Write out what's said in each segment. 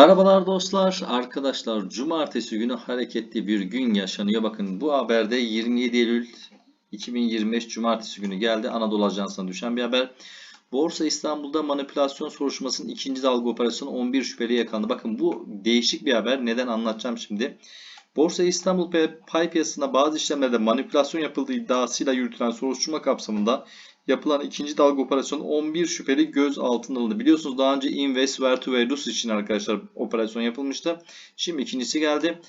Merhabalar dostlar, arkadaşlar. Cumartesi günü hareketli bir gün yaşanıyor. Bakın bu haberde 27 Eylül 2025 Cumartesi günü geldi. Anadolu Ajansı'na düşen bir haber. Borsa İstanbul'da manipülasyon soruşturmasının ikinci dalga operasyonu 11 şüpheli yakalandı. Bakın bu değişik bir haber. Neden anlatacağım şimdi. Borsa İstanbul pay piyasasında bazı işlemlerde manipülasyon yapıldığı iddiasıyla yürütülen soruşturma kapsamında yapılan ikinci dalga operasyonu 11 şüpheli göz altına alındı. Biliyorsunuz daha önce Invest, Vertu ve için arkadaşlar operasyon yapılmıştı. Şimdi ikincisi geldi.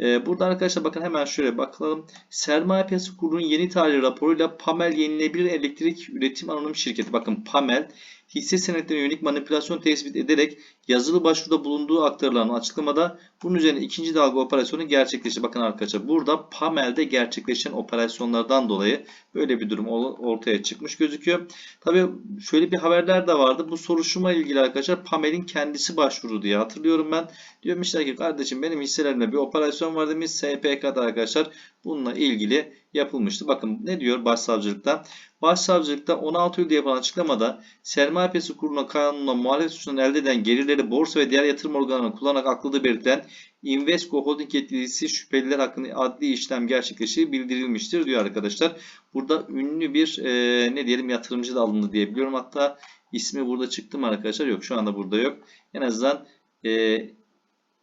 Ee, burada arkadaşlar bakın hemen şöyle bakalım. Sermaye Piyasası Kurulu'nun yeni tarih raporuyla Pamel Yenilebilir Elektrik Üretim Anonim Şirketi. Bakın Pamel hisse senetlerine yönelik manipülasyon tespit ederek yazılı başvuruda bulunduğu aktarılan açıklamada bunun üzerine ikinci dalga operasyonu gerçekleşti. Bakın arkadaşlar burada Pamel'de gerçekleşen operasyonlardan dolayı böyle bir durum ortaya çıkmış gözüküyor. Tabii şöyle bir haberler de vardı. Bu soruşturma ilgili arkadaşlar Pamel'in kendisi başvuru diye hatırlıyorum ben. Diyormuşlar ki kardeşim benim hisselerimde bir operasyon var demiş SPK'da arkadaşlar bununla ilgili yapılmıştı. Bakın ne diyor başsavcılıkta? Başsavcılıkta 16 Eylül'de yapılan açıklamada sermaye piyasası kuruluna kanununa muhalefet suçundan elde eden gelirleri borsa ve diğer yatırım organlarına kullanarak akladığı belirtilen Invesco Holding yetkilisi şüpheliler hakkında adli işlem gerçekleştiği bildirilmiştir diyor arkadaşlar. Burada ünlü bir e, ne diyelim yatırımcı da alındı diye biliyorum. Hatta ismi burada çıktı mı arkadaşlar? Yok şu anda burada yok. En azından e,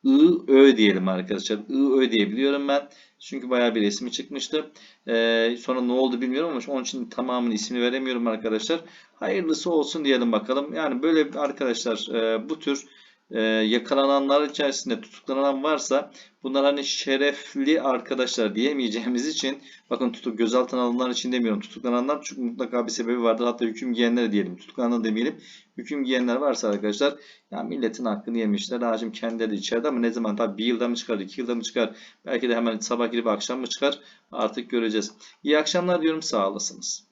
I, Ö diyelim arkadaşlar. I, Ö diyebiliyorum ben. Çünkü bayağı bir resmi çıkmıştı. Ee, sonra ne oldu bilmiyorum ama onun için tamamını ismini veremiyorum arkadaşlar. Hayırlısı olsun diyelim bakalım. Yani böyle arkadaşlar e, bu tür e, yakalananlar içerisinde tutuklanan varsa bunlar hani şerefli arkadaşlar diyemeyeceğimiz için bakın tutuk gözaltına alınanlar için demiyorum tutuklananlar çünkü mutlaka bir sebebi vardır. Hatta hüküm giyenler diyelim tutuklanan demeyelim. Hüküm giyenler varsa arkadaşlar ya milletin hakkını yemişler. Hacim kendileri içeride ama ne zaman? Tabi bir yılda mı çıkar iki yılda mı çıkar? Belki de hemen sabah girip akşam mı çıkar? Artık göreceğiz. İyi akşamlar diyorum sağ olasınız.